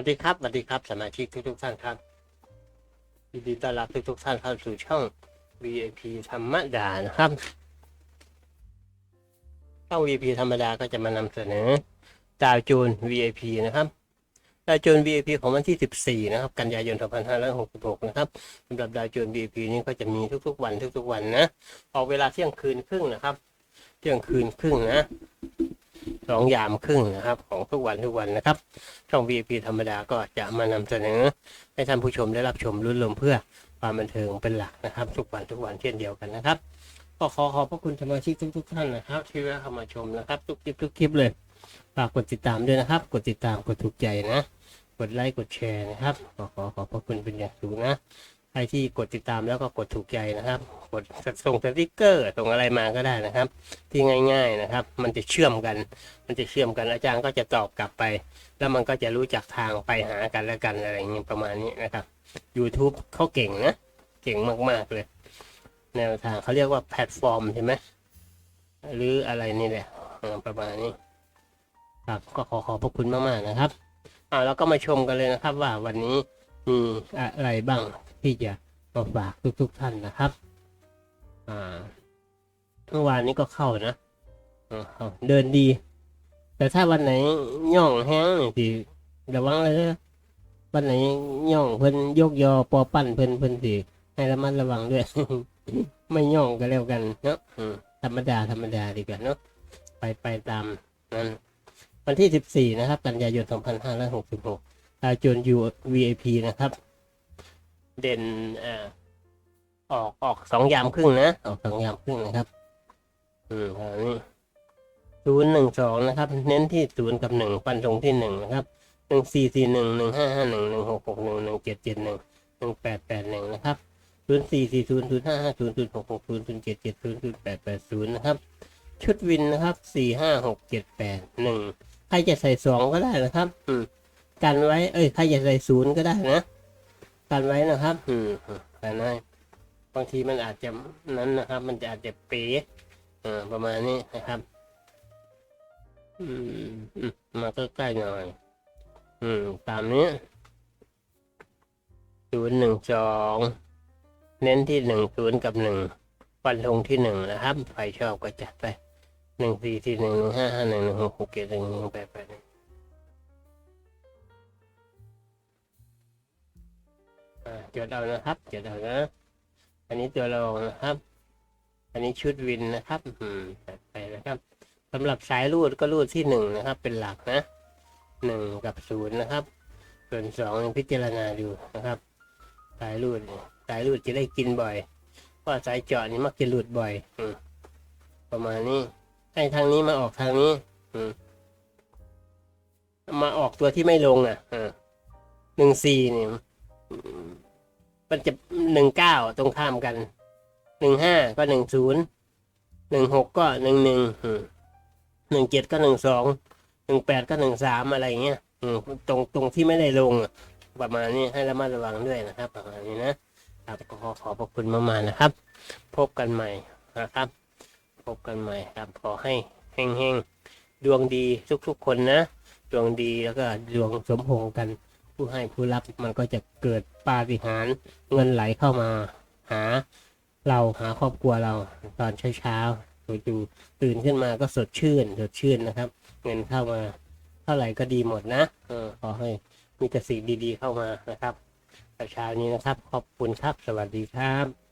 วัสดีครับสวัสดีครับสมาชิกทุกทุกๆท่านครับยินดีต้อนรับทุกทุกๆท่านเข้าสู่ช่อง VIP ธรรมดานะครับช่อง VIP ธรรมดาก็จะมานำเสนอดาวโจน VIP นะครับดาวโจน VIP ของวันที่ 14 นะครับ กันยายน 2566 นะครับสำหรับดาวโจน VIP นี้ก็จะมีทุกๆวันทุกๆวันนะ ออกเวลาเที่ยงคืนครึ่งนะครับ เที่ยงคืนครึ่งนะ สองยามครึ่งนะครับ ของทุกวันทุกวันนะครับ ช่อง VIP ธรรมดาก็จะมานำเสนอ ให้ท่านผู้ชมได้รับชมรุ่นลมเพื่อความบันเทิงเป็นหลักนะครับ ทุกวันทุกวันเช่นเดียวกันนะครับก็ขอขอบพระคุณสมาชิกทุกๆท่านนะครับที่แวะเข้ามาชมนะครับทุกคลิปทุกคลิปเลยฝากกดติดตามด้วยนะครับ กดติดตามกดถูกใจนะ กดไลค์กดแชร์นะครับขอขอขอบพระคุณเป็นอย่างสูงนะ รที่กดติดตามแล้วก็กดถูกใจนะครับ กดส่งสติกเกอร์ส่งอะไรมาก็ได้นะครับ ที่ง่าย ๆนะครับ มันจะเชื่อมกัน มันจะเชื่อมกันอาจารย์ก็จะตอบกลับไป แล้วมันก็จะรู้จักทางไปหากันและกันอะไรอย่างนี้ยประมาณนี้นะครับ YouTube เขาเก่งนะ เก่งมากๆเลย แนวทางเขาเรียกว่าแพลตฟอร์มใช่ไหมหรืออะไรนี่แหละประมาณนี้ครับก็ขอขอบพระคุณมากๆนะครับอ่าเราก็มาชมกันเลยนะครับว่าวันนี้มีอะไรบ้าง ที่จะมาฝากทุกๆท่านนะครับอ่าเมื่อวานนี้ก็เข้านะเดินดี แต่ถ้าวันไหนย่องแห้งนี่ที่ระวังเลยนะวันไหนย่องเพิ่นยกยอปอปั้นเพิ่นเพิ่นสิให้ระมัดระวังด้วย ไม่ย่องก็แล้วกันเนาะธรรมดาธรรมดาดีกว่าเนาะไปไปตามนั้นวันที่ 14 นะครับ กันยายน 2566ดาวโจนยู VIP นะครับ เด่นอ่อออกออกสองยามครึ่งนะออกสองยามครึ่งนะครับ อืมอันนี้ศูนย์หนึ่งสองนะครับ เน้นที่ศูนย์กับหนึ่งฟันธงที่หนึ่งนะครับหนึ่งสี่สี่หนึ่งหนึ่งห้าห้าหนึ่งหนึ่งหกหกหนึ่งหนึ่งเจ็ดเจ็ดหนึ่งหนึ่งแปดแปดหนึ่งนะครับศูนย์สี่สี่ศูนย์ศูนย์ห้าห้าศูนย์ศูนย์หกหกศูนย์ศูนย์เจ็ดเจ็ดศูนย์ศูนย์แปดแปดศูนย์นะครับ ชุดวินนะครับสี่ห้าหกเจ็ดแปดหนึ่งใครจะใส่สองก็ได้นะครับ อืมกันไว้ เอ้ยใครจะใส่ศูนย์ก็ได้นะ กันไว้นะครับ อืมกันไว้บางทีมันอาจจะนั้นนะครับ มันจะอาจจะเป๊ะเออประมาณนี้นะครับอืมอืมมาใกล้ๆหน่อย อืม ตามนี้ศูนย์หนึ่งสองเน้นที่หนึ่งศูนย์กับหนึ่งฟันธงที่หนึ่งนะครับใครชอบก็จัดไปหนึ่งสี่สี่หนึ่งหนึ่งห้าห้าหนึ่งหนึ่งหกหกเจ็ดหนึ่งหนึ่งแปดแปด จดเอานะครับจดเอานะอันนี้ตัวรองนะครับ อันนี้ชุดวินนะครับอืมจัดไปนะครับสำหรับสายรูดก็รูดที่หนึ่งนะครับ เป็นหลักนะหนึ่งกับศูนย์นะครับ ส่วนสองยังพิจารณาดูนะครับสายรูดสายรูดจะได้กินบ่อยเพราะสายเจาะนี่มักจะหลุดบ่อย อืมประมาณนี้ให้ทางนี้มาออกทางนี้ อืมมาออกตัวที่ไม่ลงอะอ่าหนึ่งสี่เนี่ย มันจะหนึ่งเก้าตรงข้ามกันหนึ่งห้าก็หนึ่งศูนย์หนึ่งหกก็หนึ่งหนึ่งหนึ่งเจ็ดก็หนึ่งสองหนึ่งแปดก็หนึ่งสามอะไรเงี้ยตรงตรงที่ไม่ได้ลงประมาณนี้ให้ระมัดระวังด้วยนะครับ ประมาณนี้นะครับก็ขอขอบพระคุณมากๆนะครับ พบกันใหม่นะครับ พบกันใหม่ครับขอให้เฮงๆดวงดีทุกๆคนนะ ดวงดีแล้วก็ดวงสมพงกัน ผู้ให้ผู้รับมันก็จะเกิดปาฏิหาริย์เงินไหลเข้ามาหาเราหาครอบครัวเราตอนเช้าๆจู่ๆตื่นขึ้นมาก็สดชื่นสดชื่นนะครับ เงินเข้ามาเท่าไหร่ก็ดีหมดนะเออขอให้มีแต่สิ่งดีๆเข้ามานะครับเช้านี้นะครับ ขอบคุณครับ สวัสดีครับ